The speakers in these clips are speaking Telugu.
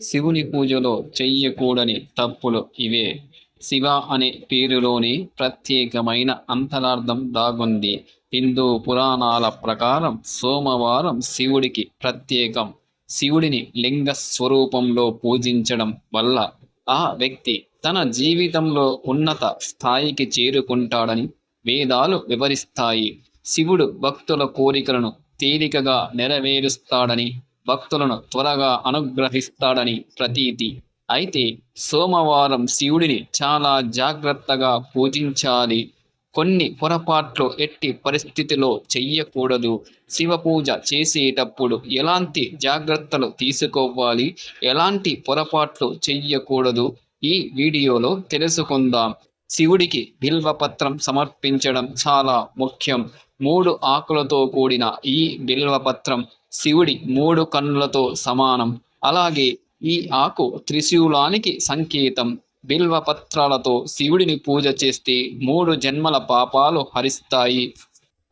శివుని పూజలో చెయ్యకూడని తప్పులు ఇవే. శివ అనే పేరులోని ప్రత్యేకమైన అంతరార్థం దాగుంది. హిందూ పురాణాల ప్రకారం సోమవారం శివుడికి ప్రత్యేకం. శివుడిని లింగ స్వరూపంలో పూజించడం వల్ల ఆ వ్యక్తి తన జీవితంలో ఉన్నత స్థాయికి చేరుకుంటాడని వేదాలు వివరిస్తాయి. శివుడు భక్తుల కోరికలను తేలికగా నెరవేరుస్తాడని భక్తులను త్వరగా అనుగ్రహిస్తాడని ప్రతీతి. అయితే సోమవారం శివుడిని చాలా జాగ్రత్తగా పూజించాలి. కొన్ని పొరపాట్లు ఎట్టి పరిస్థితిలో చెయ్యకూడదు. శివ పూజ చేసేటప్పుడు ఎలాంటి జాగ్రత్తలు తీసుకోవాలి? ఎలాంటి పొరపాట్లు చెయ్యకూడదు? ఈ వీడియోలో తెలుసుకుందాం. శివుడికి బిల్వపత్రం సమర్పించడం చాలా ముఖ్యం. మూడు ఆకులతో కూడిన ఈ బిల్వపత్రం శివుడి మూడు కన్నులతో సమానం. అలాగే ఈ ఆకు త్రిశూలానికి సంకేతం. బిల్వపత్రాలతో శివుడిని పూజ చేస్తే మూడు జన్మల పాపాలు హరిస్తాయి.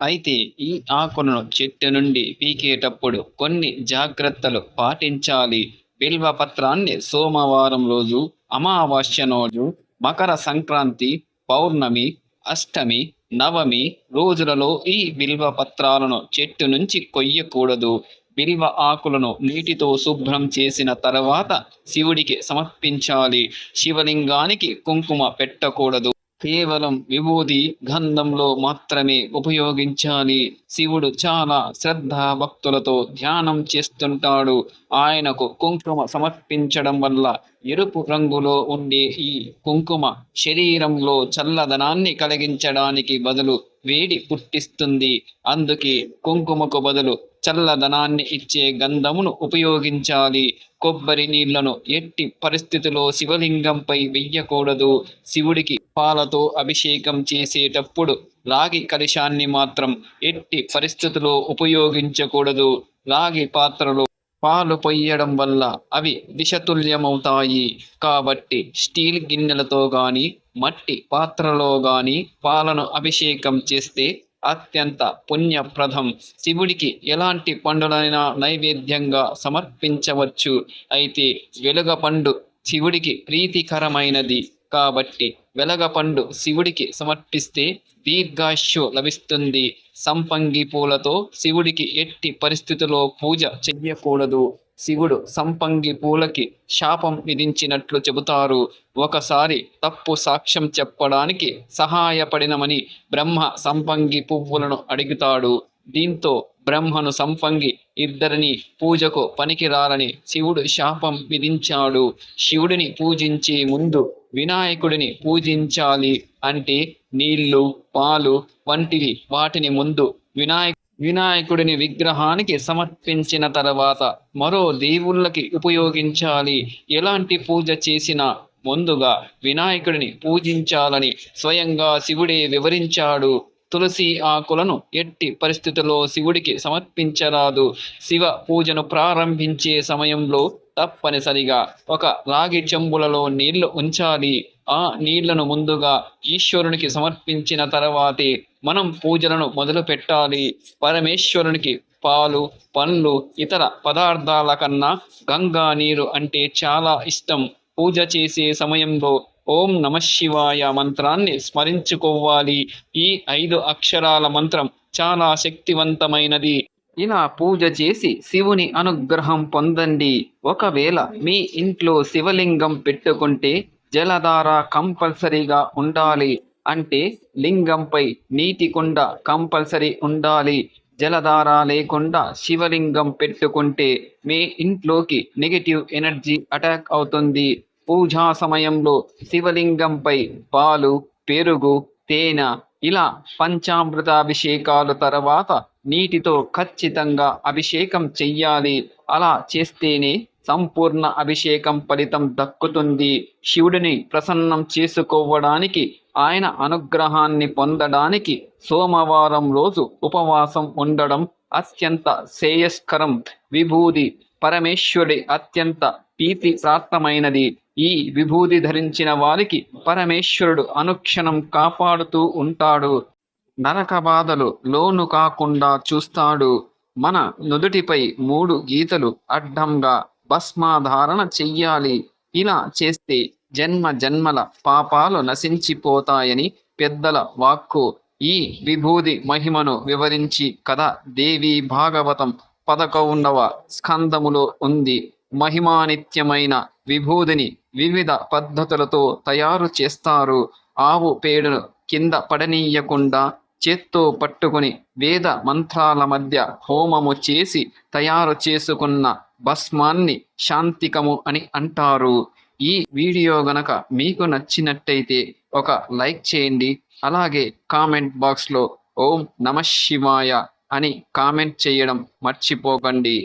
అయితే ఈ ఆకులను చెట్టు నుండి పీకేటప్పుడు కొన్ని జాగ్రత్తలు పాటించాలి. బిల్వపత్రాన్ని సోమవారం రోజు అమావాస్య రోజు మకర సంక్రాంతి పౌర్ణమి అష్టమి నవమి రోజులలో ఈ బిల్వ పత్రాలను చెట్టు నుంచి కొయ్యకూడదు. బిల్వ ఆకులను నీటితో శుభ్రం చేసిన తర్వాత శివుడికి సమర్పించాలి. శివలింగానికి కుంకుమ పెట్టకూడదు. కేవలం విభూది గంధంలో మాత్రమే ఉపయోగించాలి. శివుడు చాలా శ్రద్ధ భక్తులతో ధ్యానం చేస్తుంటాడు. ఆయనకు కుంకుమ సమర్పించడం వల్ల ఎరుపు రంగులో ఉండే ఈ కుంకుమ శరీరంలో చల్లదనాన్ని కలిగించడానికి బదులు వేడి పుట్టిస్తుంది. అందుకే కుంకుమకు బదులు చల్లదనాన్ని ఇచ్చే గంధమును ఉపయోగించాలి. కొబ్బరి నీళ్ళను ఎట్టి పరిస్థితిలో శివలింగంపై వెయ్యకూడదు. శివుడికి పాలతో అభిషేకం చేసేటప్పుడు రాగి కలశాన్ని మాత్రం ఎట్టి పరిస్థితుల్లో ఉపయోగించకూడదు. రాగి పాత్రలో పాలు పొయ్యడం వల్ల అవి విషతుల్యమవుతాయి. కాబట్టి స్టీల్ గిన్నెలతో గాని మట్టి పాత్రలో గాని పాలను అభిషేకం చేస్తే అత్యంత పుణ్యప్రదం. శివుడికి ఎలాంటి పండులైనా నైవేద్యంగా సమర్పించవచ్చు. అయితే వెలుగ పండు శివుడికి ప్రీతికరమైనది. కాబట్టి వెలగపండు శివుడికి సమర్పిస్తే దీర్ఘాయుష్యు లభిస్తుంది. సంపంగి పూలతో శివుడికి ఎట్టి పరిస్థితిలో పూజ చెయ్యకూడదు. శివుడు సంపంగి పూలకి శాపం విధించినట్లు చెబుతారు. ఒకసారి తప్పు సాక్ష్యం చెప్పడానికి సహాయపడినమని బ్రహ్మ సంపంగి పువ్వులను అడుగుతాడు. దీంతో బ్రహ్మను సంపంగి ఇద్దరిని పూజకు పనికిరాలని శివుడు శాపం విధించాడు. శివుడిని పూజించే ముందు వినాయకుడిని పూజించాలి అంటే నీళ్ళు పాలు వంటివి వాటిని ముందు వినాయక వినాయకుడిని విగ్రహానికి సమర్పించిన తర్వాత మరో దేవుళ్ళకి ఉపయోగించాలి. ఎలాంటి పూజ చేసినా ముందుగా వినాయకుడిని పూజించాలని స్వయంగా శివుడే వివరించాడు. తులసి ఆకులను ఎట్టి పరిస్థితుల్లో శివుడికి సమర్పించరాదు. శివ పూజను ప్రారంభించే సమయంలో తప్పనిసరిగా ఒక రాగి చెంబులలో నీళ్ళు ఉంచాలి. ఆ నీళ్ళను ముందుగా ఈశ్వరునికి సమర్పించిన తర్వాతే మనం పూజలను మొదలు పెట్టాలి. పరమేశ్వరునికి పాలు పండ్లు ఇతర పదార్థాల కన్నా గంగా నీరు అంటే చాలా ఇష్టం. పూజ చేసే సమయంలో ఓం నమ శివాయ మంత్రాన్ని స్మరించుకోవాలి. ఈ ఐదు అక్షరాల మంత్రం చాలా శక్తివంతమైనది. ఇలా పూజ చేసి శివుని అనుగ్రహం పొందండి. ఒకవేళ మీ ఇంట్లో శివలింగం పెట్టుకుంటే జలధార కంపల్సరీగా ఉండాలి. అంటే లింగంపై నీటి కుండ కంపల్సరీ ఉండాలి. జలధార లేకుండా శివలింగం పెట్టుకుంటే మీ ఇంట్లోకి నెగటివ్ ఎనర్జీ అటాక్ అవుతుంది. పూజా సమయంలో శివలింగంపై పాలు పెరుగు తేనె ఇలా పంచామృతాభిషేకాలు తర్వాత నీటితో ఖచ్చితంగా అభిషేకం చెయ్యాలి. అలా చేస్తేనే సంపూర్ణ అభిషేకం ఫలితం దక్కుతుంది. శివుడిని ప్రసన్నం చేసుకోవడానికి ఆయన అనుగ్రహాన్ని పొందడానికి సోమవారం రోజు ఉపవాసం ఉండడం అత్యంత శ్రేయస్కరం. విభూది పరమేశ్వరుడి అత్యంత ప్రీతి ప్రాప్తమైనది ఈ విభూది ధరించిన వారికి పరమేశ్వరుడు అనుక్షణం కాపాడుతూ ఉంటాడు. నరక బాధలు లోను కాకుండా చూస్తాడు. మన నుదుటిపై మూడు గీతలు అడ్డంగా భస్మాధారణ చెయ్యాలి. ఇలా చేస్తే జన్మ జన్మల పాపాలు నశించిపోతాయని పెద్దల వాక్కు. ఈ విభూది మహిమను వివరించి కథ దేవి భాగవతం పదకొండవ స్కందములో ఉంది. మహిమానిత్యమైన విభూదిని వివిధ పద్ధతులతో తయారు చేస్తారు. ఆవు పేడను కింద పడనీయకుండా చేత్తో పట్టుకుని వేద మంత్రాల మధ్య హోమము చేసి తయారు చేసుకున్న భస్మాన్ని శాంతికము అని అంటారు. ఈ వీడియో గనక మీకు నచ్చినట్టయితే ఒక లైక్ చేయండి. అలాగే కామెంట్ బాక్స్లో ఓం నమ శివాయ అని కామెంట్ చేయడం మర్చిపోకండి.